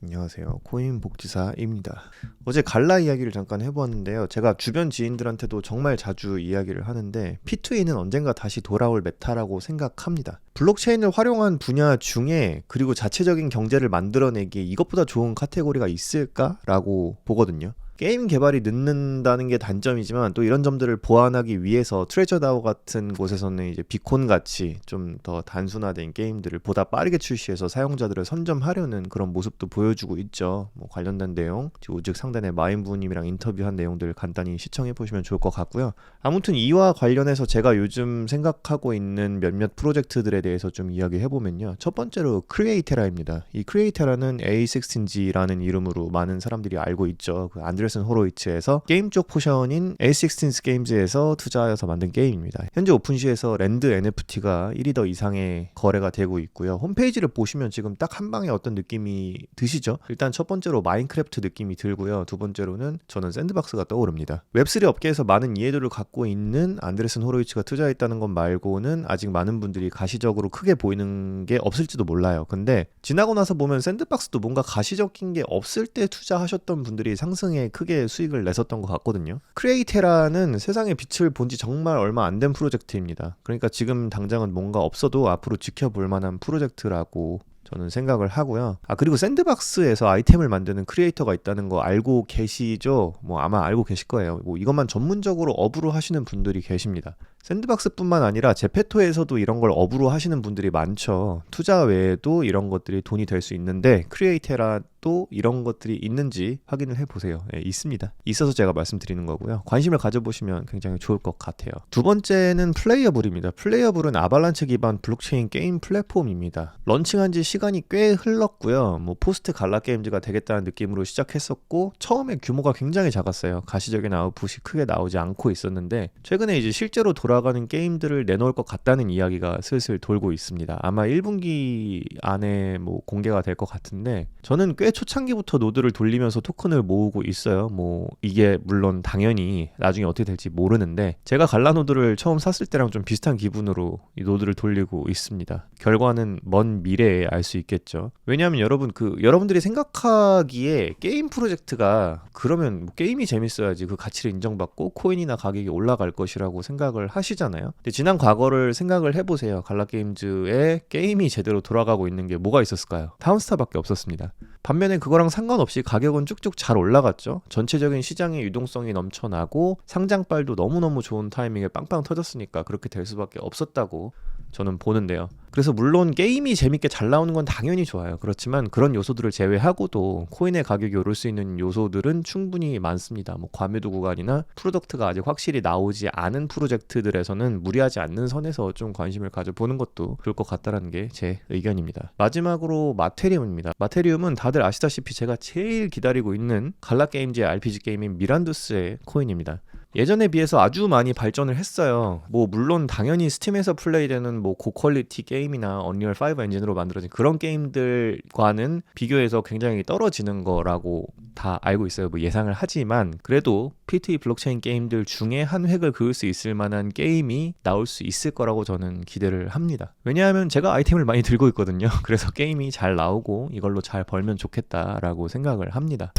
안녕하세요. 코인 복지사입니다. 어제 갈라 이야기를 잠깐 해보았는데요. 제가 주변 지인들한테도 정말 자주 이야기를 하는데 P2E는 언젠가 다시 돌아올 메타라고 생각합니다. 블록체인을 활용한 분야 중에 그리고 자체적인 경제를 만들어내기에 이것보다 좋은 카테고리가 있을까라고 보거든요. 게임 개발이 늦는다는 게 단점이지만 또 이런 점들을 보완하기 위해서 트레저 다오 같은 곳에서는 이제 비콘 같이 좀 더 단순화된 게임들을 보다 빠르게 출시해서 사용자들을 선점하려는 그런 모습도 보여주고 있죠. 뭐 관련된 내용 우측 상단에 마인부님이랑 인터뷰한 내용들 간단히 시청해 보시면 좋을 것 같고요. 아무튼 이와 관련해서 제가 요즘 생각하고 있는 몇몇 프로젝트들에 대해서 좀 이야기해 보면요. 첫 번째로 크리에이테라입니다. 이 크리에이테라는 A16G라는 이름으로 많은 사람들이 알고 있죠. 그 안드레 슨 호로이츠에서 게임 쪽 포션인 A16 게임즈에서 투자하여서 만든 게임입니다. 현재 오픈시에서 랜드 NFT가 1위 더 이상의 거래가 되고 있고요. 홈페이지를 보시면 지금 딱 한 방에 어떤 느낌이 드시죠? 일단 첫 번째로 마인크래프트 느낌이 들고요. 두 번째로는 저는 샌드박스가 떠오릅니다. 웹3 업계에서 많은 이해도를 갖고 있는 안드레슨 호로이츠가 투자했다는 것 말고는 아직 많은 분들이 가시적으로 크게 보이는 게 없을지도 몰라요. 근데 지나고 나서 보면 샌드박스도 뭔가 가시적인 게 없을 때 투자하셨던 분들이 상승에 크게 수익을 냈었던 것 같거든요. 크리에이테라는 세상의 빛을 본 지 정말 얼마 안 된 프로젝트입니다. 그러니까 지금 당장은 뭔가 없어도 앞으로 지켜볼 만한 프로젝트라고 저는 생각을 하고요. 아 그리고 샌드박스에서 아이템을 만드는 크리에이터가 있다는 거 알고 계시죠? 뭐 아마 알고 계실 거예요. 뭐 이것만 전문적으로 업으로 하시는 분들이 계십니다. 샌드박스뿐만 아니라 제페토에서도 이런 걸 업으로 하시는 분들이 많죠. 투자 외에도 이런 것들이 돈이 될 수 있는데 크리에이테라 도 이런 것들이 있는지 확인을 해보세요. 예, 있습니다. 있어서 제가 말씀드리는 거고요. 관심을 가져보시면 굉장히 좋을 것 같아요. 두 번째는 플레이어블입니다. 플레이어블은 아발란체 기반 블록체인 게임 플랫폼입니다. 런칭한 지 시간이 꽤 흘렀고요. 뭐 포스트 갈라 게임즈가 되겠다는 느낌으로 시작했었고 처음에 규모가 굉장히 작았어요. 가시적인 아웃풋이 크게 나오지 않고 있었는데 최근에 이제 실제로 돌아가는 게임들을 내놓을 것 같다는 이야기가 슬슬 돌고 있습니다. 아마 1분기 안에 뭐 공개가 될 것 같은데 저는 꽤 초창기부터 노드를 돌리면서 토큰을 모으고 있어요. 뭐 이게 물론 당연히 나중에 어떻게 될지 모르는데 제가 갈라 노드를 처음 샀을 때랑 좀 비슷한 기분으로 이 노드를 돌리고 있습니다. 결과는 먼 미래에 알 수 있겠죠. 왜냐하면 여러분 그 여러분들이 생각하기에 게임 프로젝트가 그러면 뭐 게임이 재밌어야지 그 가치를 인정받고 코인이나 가격이 올라갈 것이라고 생각을 하시잖아요. 근데 지난 과거를 생각을 해보세요. 갈라 게임즈에 게임이 제대로 돌아가고 있는 게 뭐가 있었을까요? 타운스타밖에 없었습니다. 반면에 그거랑 상관없이 가격은 쭉쭉 잘 올라갔죠. 전체적인 시장의 유동성이 넘쳐나고 상장빨도 너무너무 좋은 타이밍에 빵빵 터졌으니까 그렇게 될 수밖에 없었다고 저는 보는데요. 그래서 물론 게임이 재밌게 잘 나오는 건 당연히 좋아요. 그렇지만 그런 요소들을 제외하고도 코인의 가격이 오를 수 있는 요소들은 충분히 많습니다. 뭐 과매도 구간이나 프로덕트가 아직 확실히 나오지 않은 프로젝트들에서는 무리하지 않는 선에서 좀 관심을 가져보는 것도 좋을 것 같다라는 게 제 의견입니다. 마지막으로 마테리움입니다. 마테리움은 다들 아시다시피 제가 제일 기다리고 있는 갈라 게임즈의 RPG 게임인 미란두스의 코인입니다. 예전에 비해서 아주 많이 발전을 했어요. 뭐 물론 당연히 스팀에서 플레이되는 뭐 고퀄리티 게임이나 언리얼 5 엔진으로 만들어진 그런 게임들과는 비교해서 굉장히 떨어지는 거라고 다 알고 있어요. 뭐 예상을 하지만 그래도 P2E 블록체인 게임들 중에 한 획을 그을 수 있을 만한 게임이 나올 수 있을 거라고 저는 기대를 합니다. 왜냐하면 제가 아이템을 많이 들고 있거든요. 그래서 게임이 잘 나오고 이걸로 잘 벌면 좋겠다라고 생각을 합니다.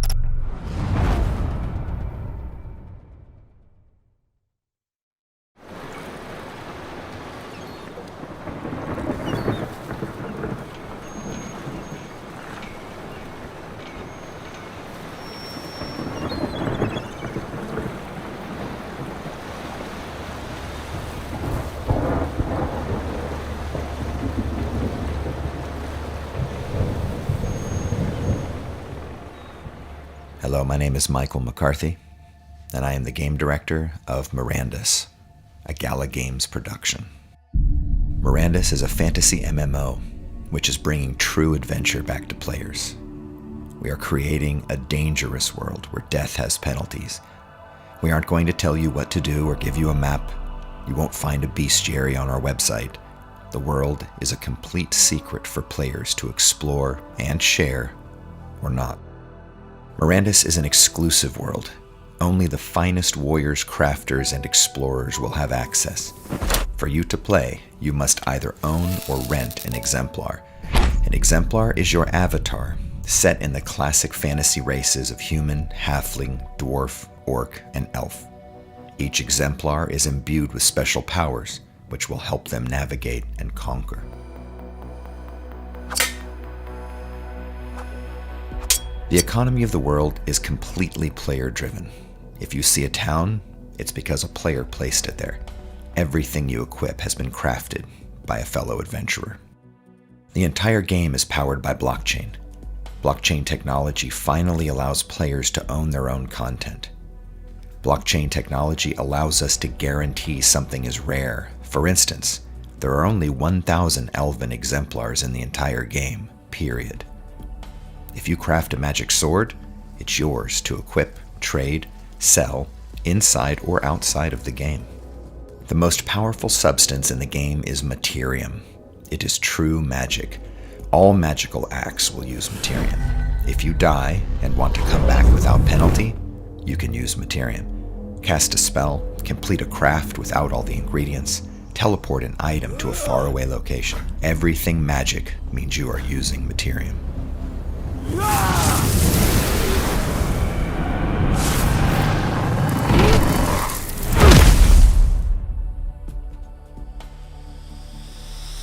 Hello, my name is Michael McCarthy, and I am the game director of Mirandus, a Gala Games production. Mirandus is a fantasy MMO, which is bringing true adventure back to players. We are creating a dangerous world where death has penalties. We aren't going to tell you what to do or give you a map. You won't find a bestiary on our website. The world is a complete secret for players to explore and share, or not. Mirandus is an exclusive world. Only the finest warriors, crafters, and explorers will have access. For you to play, you must either own or rent an exemplar. An exemplar is your avatar, set in the classic fantasy races of human, halfling, dwarf, orc, and elf. Each exemplar is imbued with special powers, which will help them navigate and conquer. The economy of the world is completely player driven. If you see a town, it's because a player placed it there. Everything you equip has been crafted by a fellow adventurer. The entire game is powered by blockchain. Blockchain technology finally allows players to own their own content. Blockchain technology allows us to guarantee something is rare. For instance, there are only 1,000 elven exemplars in the entire game, period. If you craft a magic sword, it's yours to equip, trade, sell, inside or outside of the game. The most powerful substance in the game is Materium. It is true magic. All magical acts will use Materium. If you die and want to come back without penalty, you can use Materium. Cast a spell, complete a craft without all the ingredients, teleport an item to a faraway location. Everything magic means you are using Materium.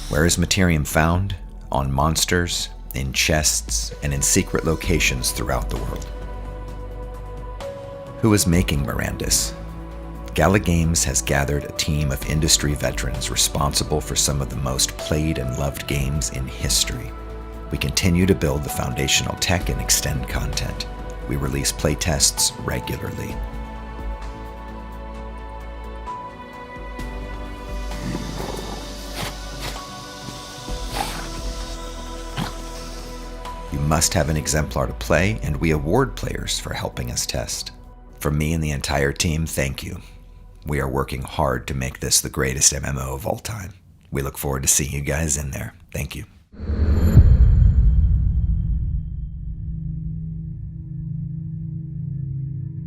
Where is Materium found? On monsters, in chests, and in secret locations throughout the world. Who is making Mirandus? Gala Games has gathered a team of industry veterans responsible for some of the most played and loved games in history. We continue to build the foundational tech and extend content. We release playtests regularly. You must have an exemplar to play, and we award players for helping us test. From me and the entire team, thank you. We are working hard to make this the greatest MMO of all time. We look forward to seeing you guys in there. Thank you.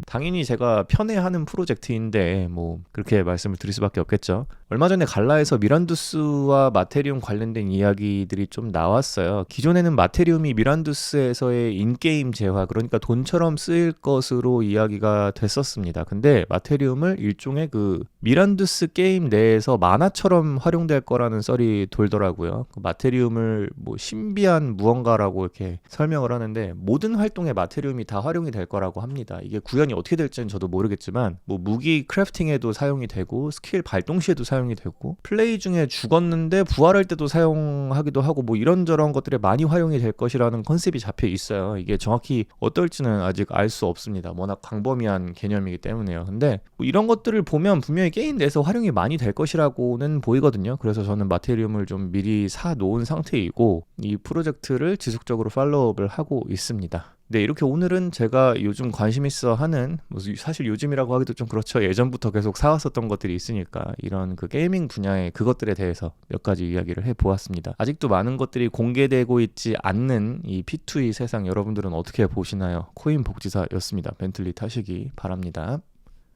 당연히 제가 편애하는 프로젝트인데 뭐 그렇게 말씀을 드릴 수밖에 없겠죠. 얼마 전에 갈라에서 미란두스와 마테리움 관련된 이야기들이 좀 나왔어요. 기존에는 마테리움이 미란두스에서의 인게임 재화 그러니까 돈처럼 쓰일 것으로 이야기가 됐었습니다. 근데 마테리움을 일종의 그 미란두스 게임 내에서 만화처럼 활용될 거라는 썰이 돌더라고요. 그 마테리움을 뭐 신비한 무언가라고 이렇게 설명을 하는데 모든 활동에 마테리움이 다 활용이 될 거라고 합니다. 이게 구현이 어떻게 될지는 저도 모르겠지만 뭐 무기 크래프팅에도 사용이 되고 스킬 발동 시에도 사용이 되고 플레이 중에 죽었는데 부활할 때도 사용하기도 하고 뭐 이런저런 것들에 많이 활용이 될 것이라는 컨셉이 잡혀 있어요. 이게 정확히 어떨지는 아직 알 수 없습니다. 워낙 광범위한 개념이기 때문에요. 근데 뭐 이런 것들을 보면 분명히 게임 내에서 활용이 많이 될 것이라고는 보이거든요. 그래서 저는 마테리움을 좀 미리 사 놓은 상태이고 이 프로젝트를 지속적으로 팔로우업을 하고 있습니다. 네, 이렇게 오늘은 제가 요즘 관심 있어 하는, 뭐 사실 요즘이라고 하기도 좀 그렇죠. 예전부터 계속 사왔었던 것들이 있으니까 이런 그 게이밍 분야의 그것들에 대해서 몇 가지 이야기를 해 보았습니다. 아직도 많은 것들이 공개되고 있지 않는 이 P2E 세상 여러분들은 어떻게 보시나요? 코인 복지사였습니다. 벤틀리 타시기 바랍니다.